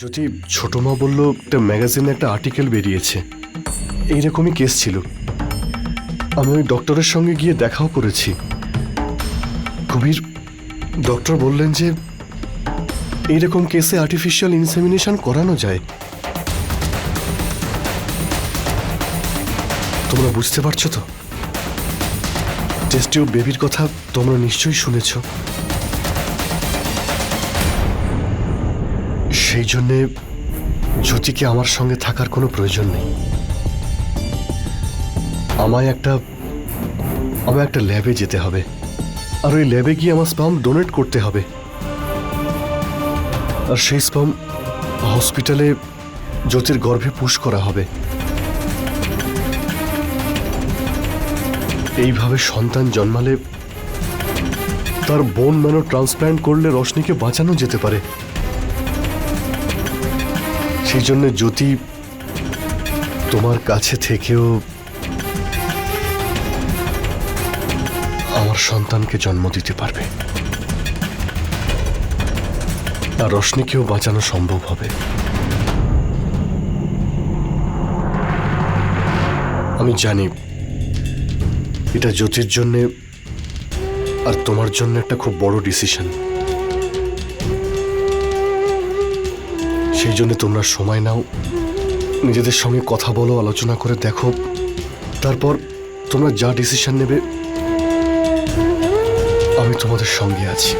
যদি ছোট মা বলল, একটা ম্যাগাজিনে একটা আর্টিকেল বেরিয়েছে। এইরকমই কেস ছিল। আমি ওই ডক্টরের সঙ্গে গিয়ে দেখাও করেছি। কবির ডক্টর বললেন যে, এইরকম কেসে আর্টিফিশিয়াল ইনসেমিনেশন করানো যায়। তোমরা বুঝতে পারছ তো? টেস্টিও বেবির কথা তোমরা নিশ্চয়ই শুনেছ। সেই জন্যে জ্যোতিকে আমার সঙ্গে থাকার কোনো প্রয়োজন নেই। আমায় একটা আমায় একটা ল্যাবে যেতে হবে। আর ওই ল্যাবে গিয়ে আমার স্পাম ডোনেট করতে হবে। আর সেই স্পাম হসপিটালে জ্যোতির গর্ভে পুশ করা হবে। এইভাবে সন্তান জন্মালে তার বোন ম্যানো ট্রান্সপ্ল্যান্ট করলে রশনিকে বাঁচানো যেতে পারে। সেই জন্য জ্যোতি তোমার কাছে থেকেও আমার সন্তানকে জন্ম দিতে পারবে। আর রশনিকেও বাঁচানো সম্ভব হবে। আমি জানি এটা জ্যোতির জন্যে আর তোমার জন্য একটা খুব বড় ডিসিশন সেই জন্য তোমরা সময় নাও। নিজেদের সঙ্গে কথা বলো আলোচনা করে দেখো। তারপর তোমরা যা ডিসিশন নেবে আমি তোমাদের সঙ্গে আছি।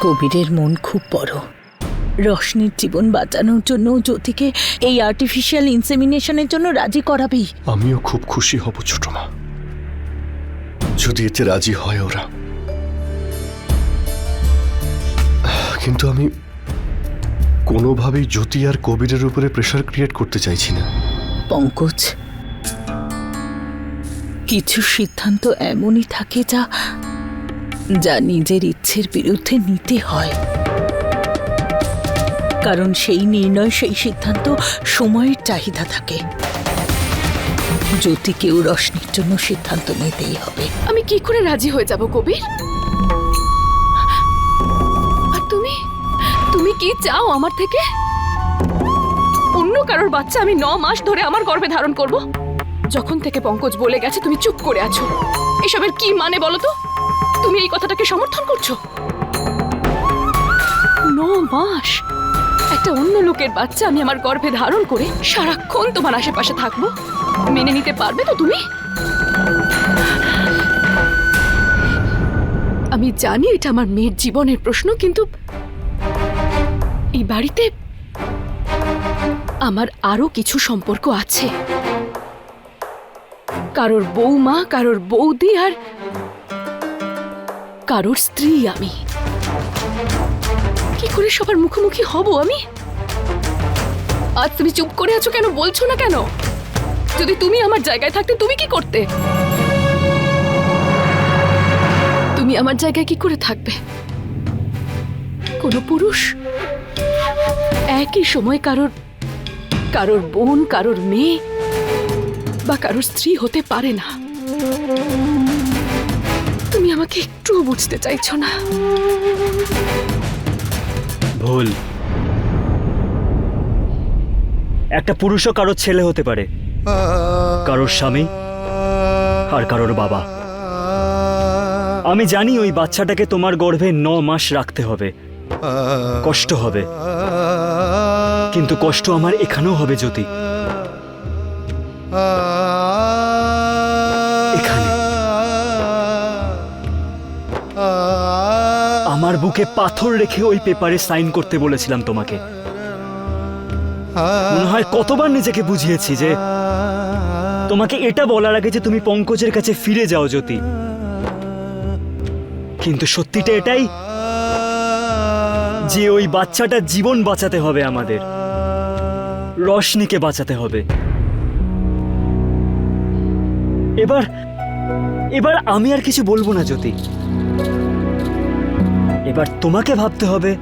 কবিরের মন খুব বড়। রশনির জীবন বাঁচানোর জন্য জ্যোতিকে এই আর্টিফিশিয়াল ইনসেমিনেশনের জন্য রাজি করাবেই আমিও খুব খুশি হব ছোট মা। যদি এতে রাজি হয় ওরা। কিন্তু আমি কোনোভাবেই জ্যোতি আর কবিরের উপরে প্রেশার ক্রিয়েট করতে চাইছি না। পঙ্কজ কিছু সিদ্ধান্ত এমনই থাকে যা যা নিজের ইচ্ছের বিরুদ্ধে নিতে হয়। কারণ সেই নির্ণয় সেই সিদ্ধান্ত সময়ের চাহিদা থাকে। জ্যোতিকেও রশনির জন্য সিদ্ধান্ত নিতেই হবে। আমি কি করে রাজি হয়ে যাব কবির? কি চাও আমার থেকে? অন্য কারোর বাচ্চা আমি ন মাস ধরে আমার গর্ভে ধারণ করব। যখন থেকে পঙ্কজ বলে গেছে, তুমি চুপ করে আছো। এসবের কি মানে বলো তো? তুমি এই কথাটাকে সমর্থন করছ? ন মাস? একটা অন্য লোকের বাচ্চা আমি আমার গর্ভে ধারণ করে সারাক্ষণ তোমার আশেপাশে থাকব। মেনে নিতে পারবে তো তুমি? আমি জানি এটা আমার মেয়ের জীবনের প্রশ্ন, কিন্তু এই বাড়িতে আমার আরও কিছু সম্পর্ক আছে। কারোর বৌমা, কারোর বৌদি আর কারোর স্ত্রী আমি। কি করে সবার মুখোমুখি হব আমি? আজ তুমি চুপ করে আছো কেন? বলছো না কেন? যদি তুমি আমার জায়গায় থাকতে, তুমি কি করতে? তুমি আমার জায়গায় কি করে থাকবে? কোনো পুরুষ একই সময় কারোর কারোর বোন, কারোর মেয়ে, বা কারোর স্ত্রী হতে পারে না। তুমি আমাকে একটুও বুঝতে চাইছো না। ভুল। একটা পুরুষও কারোর ছেলে হতে পারে। কারোর স্বামী আর কারোর বাবা। আমি জানি ওই বাচ্চাটাকে তোমার গর্ভে ন মাস রাখতে হবে। কষ্ট হবে। কিন্তু কষ্ট আমার এখানেও হবে জ্যোতি আমার বুকে পাথর রেখে ওই পেপারে সাইন করতে বলেছিলাম তোমাকে। মনে হয় কতবার নিজেকে বুঝিয়েছি যে তোমাকে এটা বলার আগে যে তুমি পঙ্কজের কাছে ফিরে যাও জ্যোতি কিন্তু সত্যিটা এটাই যে ওই বাচ্চাটার জীবন বাঁচাতে হবে আমাদের। রশনিকে বাঁচাতে হবে। এবার এবার আমি আর কিছু বলব না, জ্যোতি। এবার তোমাকে ভাবতে হবে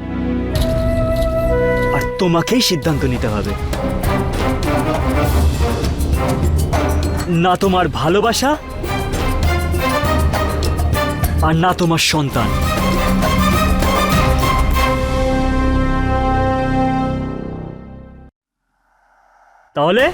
আর তোমাকেই সিদ্ধান্ত নিতে হবে। না তোমার ভালোবাসা আর না তোমার সন্তান। তাহলে?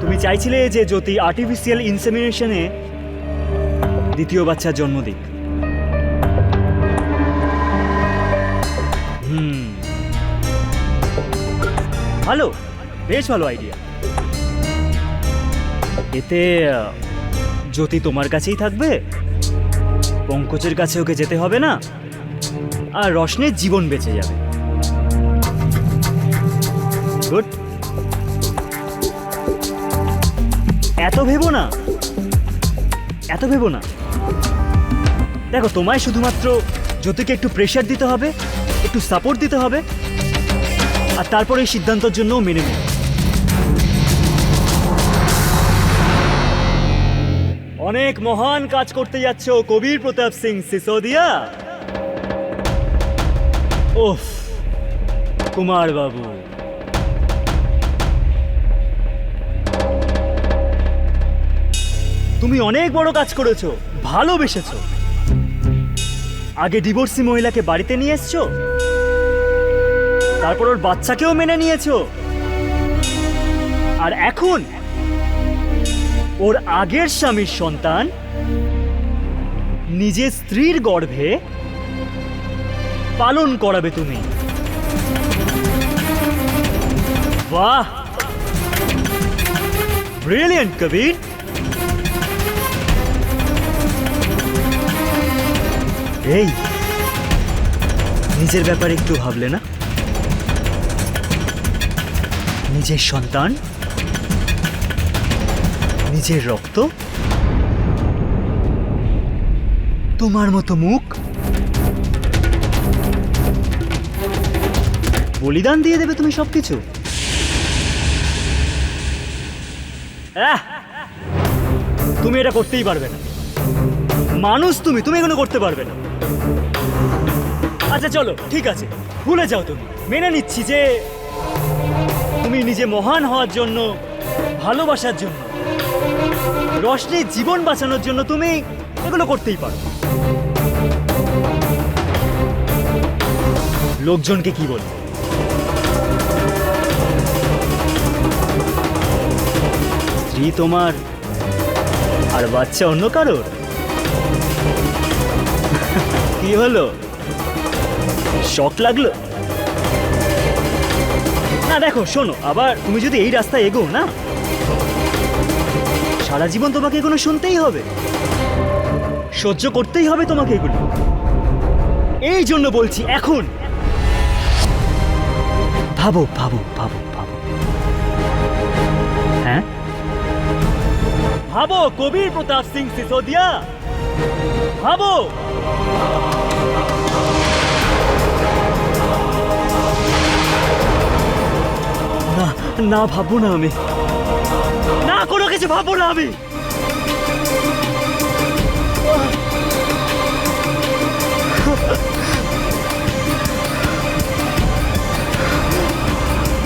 তুমি চাইছিলে যে জ্যোতি আর্টিফিশিয়াল ইনসেমিনেশনে দ্বিতীয় বাচ্চার জন্ম দিক। হুম। ভালো, বেশ ভালো আইডিয়া এতে জ্যোতি তোমার কাছেই থাকবে? পঙ্কজের কাছে ওকে যেতে হবে না? আর রশনের জীবন বেঁচে যাবে। গুড এত ভেবো না। এত ভেবো না। দেখো, তোমায় শুধুমাত্র জ্যোতিকে একটু প্রেশার দিতে হবে, একটু সাপোর্ট দিতে হবে, আর তারপরে এই সিদ্ধান্তের জন্য মেনে নেবে অনেক মহান কাজ করতে যাচ্ছ কবির প্রতাপ সিং সিসোদিয়া। ওফ কুমার বাবু। তুমি অনেক বড় কাজ করেছ, ভালোবেসেছো। আগে ডিভোর্সি মহিলাকে বাড়িতে নিয়ে এসছো, তারপর ওর বাচ্চাকেও মেনে নিয়েছো। আর এখন ওর আগের স্বামীর সন্তান, নিজের স্ত্রীর গর্ভে পালন করাবে তুমি। বাহ! ব্রিলিয়েন্ট কবির। এই, নিজের ব্যাপারে একটু ভাবলে না? নিজের সন্তান নিজের রক্ত? তোমার মতো মুখ? বলিদান দিয়ে দেবে তুমি সবকিছু! তুমি এটা করতেই পারবে না। মানুষ তুমি তুমি এগুলো করতে পারবে না। আচ্ছা চলো, ঠিক আছে। ভুলে যাও তুমি। মেনে নিচ্ছি যে তুমি নিজে মহান হওয়ার জন্য, ভালোবাসার জন্য রশনির জীবন বাঁচানোর জন্য তুমি এগুলো করতেই পারো। লোকজনকে কি বলবে? স্ত্রী তোমার, আর বাচ্চা অন্য কারোর? কি হলো? শখ লাগল? না, দেখো, শোনো, আবার তুমি যদি এই রাস্তায় এগো না? সারা জীবন তোমাকে এগুলো শুনতেই হবে। সহ্য করতেই হবে তোমাকে এগুলো। এই জন্য বলছি, এখন। ভাবো ভাবো ভাবো ভাবো। হ্যাঁ? ভাবো, কবির প্রতাপ সিং সিসোদিয়া। ভাবো। না না ভাববো না আমি। ভাববো না আমি।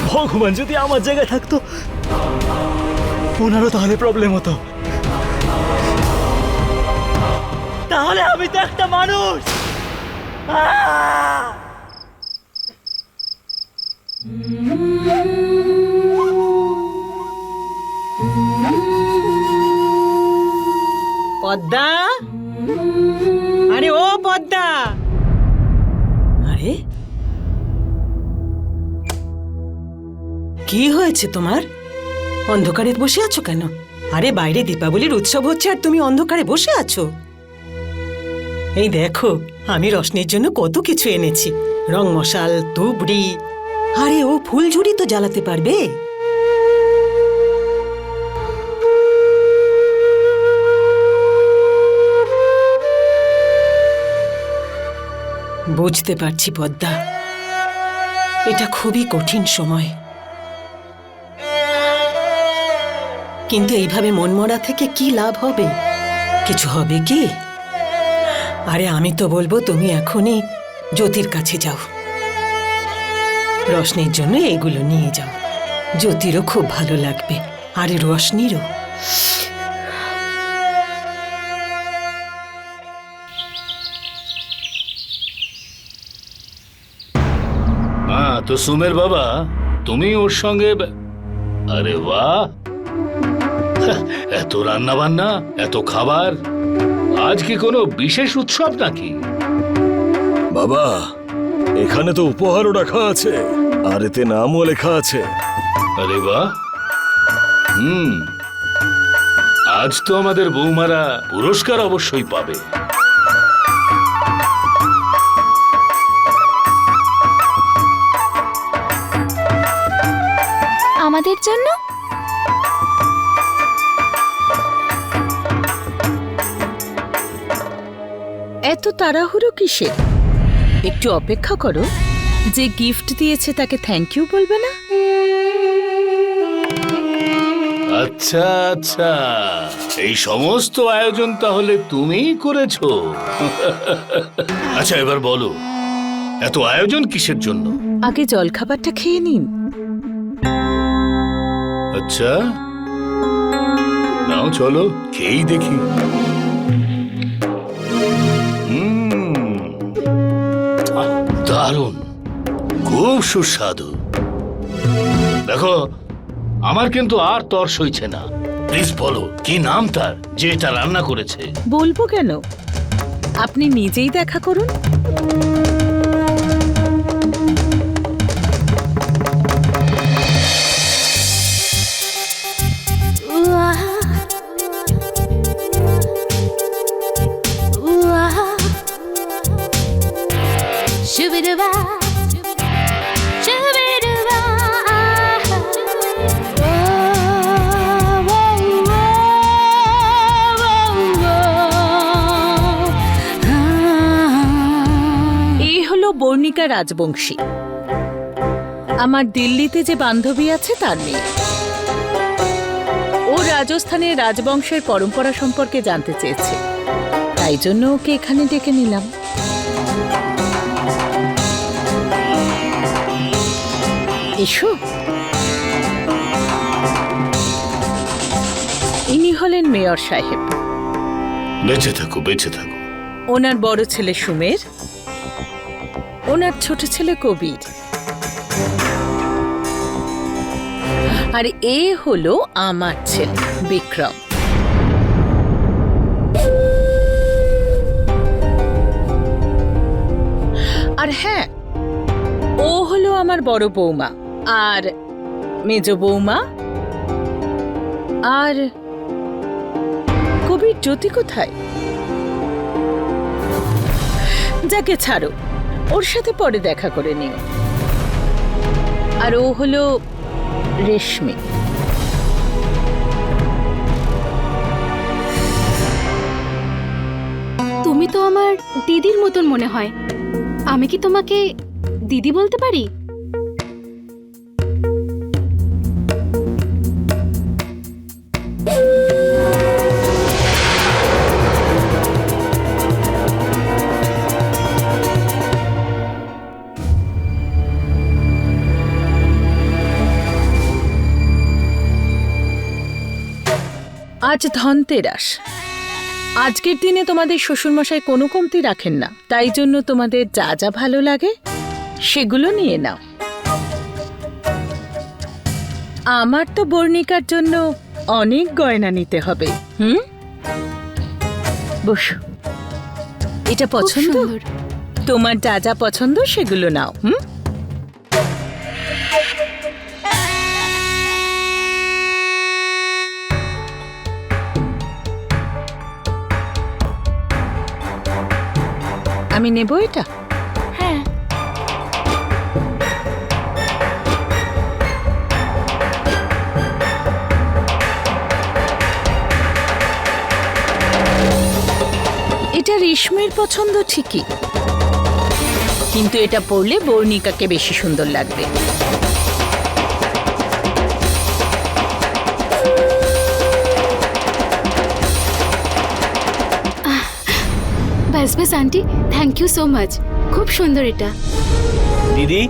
ভগবান, যদি আমার জায়গায় থাকতো, ওনারও তাহলে প্রবলেম হতো। তাহলে আমি তো একটা মানুষ। আহ! পদ্মা? আরে ও পদ্মা! আরে? কি হয়েছে তোমার? অন্ধকারে বসে আছো কেন? আরে বাইরে দীপাবলির উৎসব হচ্ছে আর তুমি অন্ধকারে বসে আছো। এই দেখো, আমি রশ্মির জন্য কত কিছু এনেছি। রং মশাল, তুবড়ি। আরে ও ফুলঝুরি তো জ্বালাতে পারবে? বুঝতে পারছি, পদ্মা। এটা খুবই কঠিন সময়। কিন্তু এইভাবে মনমরা থেকে কি লাভ হবে? কিছু হবে কি? আরে আমি তো বলব, তুমি এখনই জ্যোতির কাছে যাও। রশনির জন্য এগুলো নিয়ে যাও। জ্যোতিরও খুব ভালো লাগবে। আরে রশনিরও তো সুমের বাবা তুমি ওর সঙ্গে আরে বাহ! এত রান্না বান্না এত খাবার আজ কি কোনো বিশেষ উৎসব নাকি? বাবা এখানে তো উপহারও রাখা আছে আর এতে নামও লেখা আছে। আরে বাহ! হুম আজ তো আমাদের বৌমারা পুরস্কার অবশ্যই পাবে। আমাদের জন্য? এত তাড়াহুড়ো কিসের একটু অপেক্ষা করো। যে গিফট দিয়েছে তাকে থ্যাংক ইউ বলবে না? আচ্ছা আচ্ছা। এই সমস্ত আয়োজন তাহলে তুমিই করেছ। আচ্ছা এবার বলো এত আয়োজন কিসের জন্য? আগে জলখাবারটা খেয়ে নিন। আচ্ছা। নাও, চলো, খেয়েই দেখি। দারুণ। খুব সুস্বাদু। দেখো, আমার কিন্তু আর তর সইছে না। প্লিজ বলো, কি নাম তার, যে এটা রান্না করেছে? বলব কেন? আপনি নিজেই দেখা করুন। রাজবংশী। আমার দিল্লিতে যে বান্ধবী আছে তার মেয়ে ও রাজস্থানের রাজবংশের পরম্পরা সম্পর্কে জানতে চেয়েছে। তাই জন্য ওকে এখানে ডেকে নিলাম। এসো। ইনি হলেন মেয়র সাহেব। বেঁচে থাকো বেঁচে থাকো। ওনার বড় ছেলে সুমের। ওনার ছোট ছেলে কবির। আর এ হলো আমার ছেলে, বিক্রম। আর হ্যাঁ ও হলো আমার বড় বৌমা, আর মেজ বৌমা, আর কবির জ্যোতি কোথায়? যাকে ছাড়ো। ওর সাথে পরে দেখা করে নিও। আর ও হলো রেশমি। তুমি তো আমার দিদির মতন মনে হয়। আমি কি তোমাকে দিদি বলতে পারি? আজ ধনতেরাস। আজকের দিনে তোমাদের শ্বশুরমশাই কোনো কমতি রাখেন না। তাই জন্য তোমাদের যা যা ভালো লাগে সেগুলো নিয়ে নাও। আমার তো বর্ণিকার জন্য অনেক গয়না নিতে হবে হুম? বসো। এটা পছন্দ? তোমার যা যা পছন্দ সেগুলো নাও হুম? আমি নেব এটা? হ্যাঁ। এটা রেশমির পছন্দ ঠিকই। কিন্তু এটা পরলে বর্ণিকাকে বেশি সুন্দর লাগবে। Aunty thank you so much খুব সুন্দর এটা। দিদি?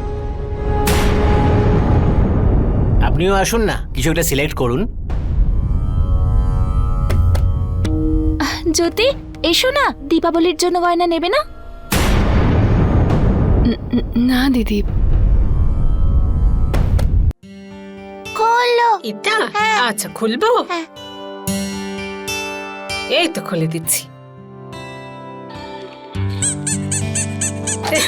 আপনিও আসুন না। কিছু একটা সিলেক্ট করুন। জ্যোতি এসো না। দীপাবলির জন্য গয়না নেবে না? না দিদি। খোলো। এটা? আচ্ছা খুলবো? এই তো খুলে দিচ্ছি।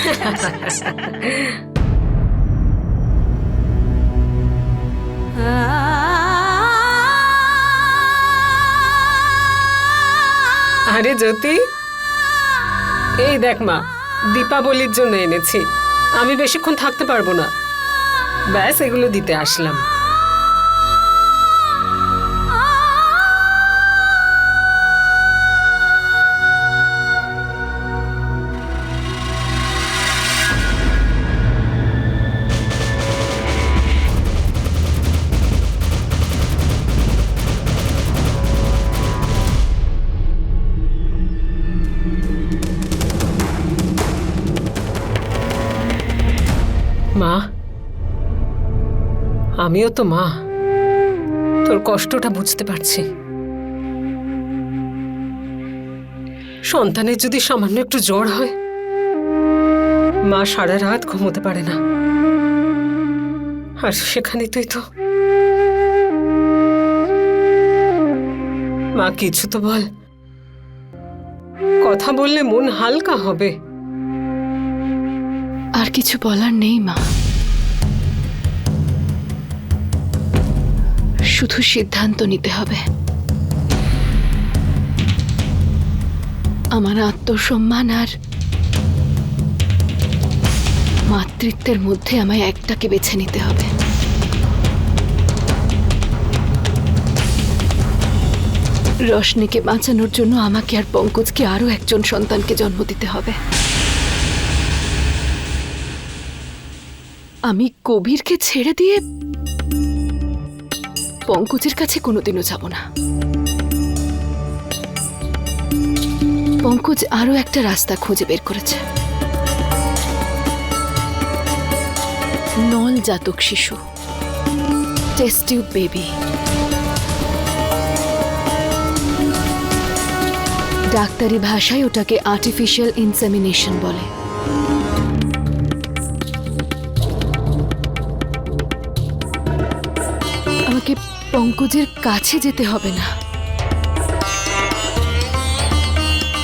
আরে জ্যোতি, এই দেখ মা, দীপাবলির জন্য এনেছি। আমি বেশিক্ষণ থাকতে পারব না। ব্যাস, এগুলো দিতে আসলাম। আমিও তো মা। তোর কষ্টটা বুঝতে পারছি। সন্তানের যদি সামান্য একটু জ্বর হয়, মা সারা রাত ঘুমোতে পারে না। আর সেখানে তুই তো মা, কিছু তো বল। কথা বললে মন হালকা হবে। আর কিছু বলার নেই, মা। শুধু সিদ্ধান্ত নিতে হবে। আমার আত্মসম্মান আর মাতৃত্বের মধ্যে আমায় একটাকে বেছে নিতে হবে। রশনিকে বাঁচানোর জন্য আমাকে আর পঙ্কজকে আরও একজন সন্তানকে জন্ম দিতে হবে। আমি কবিরকে ছেড়ে দিয়ে পঙ্কজের কাছে কোনোদিনও যাব না। পঙ্কজ আরও একটা রাস্তা খুঁজে বের করেছে। নল জাতক শিশু। Test tube baby. ডাক্তারি ভাষায় ওটাকে আর্টিফিশিয়াল ইনসেমিনেশন বলে। আমাকে পঙ্কজের কাছে যেতে হবে না।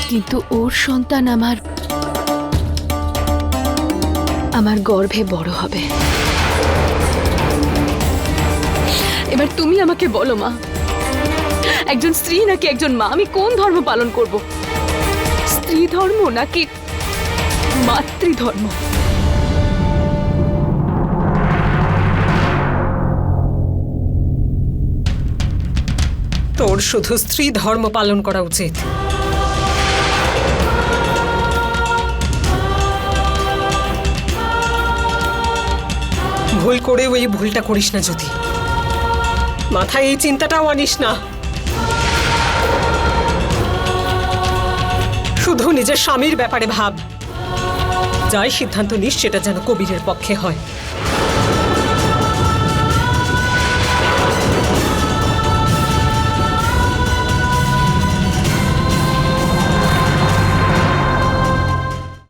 কিন্তু ওর সন্তান আমার আমার গর্ভে বড় হবে। এবার তুমি আমাকে বলো মা, একজন স্ত্রী নাকি একজন মা? আমি কোন ধর্ম পালন করব? স্ত্রী ধর্ম নাকি মাতৃধর্ম? তোর শুধু স্ত্রী ধর্ম পালন করা উচিত। ভুল করে ওই ভুলটা করিস না যদি। মাথায় এই চিন্তাটাও আনিস না। শুধু নিজের স্বামীর ব্যাপারে ভাব। যাই সিদ্ধান্ত নিস, সেটা যেন কবিরের পক্ষে হয়।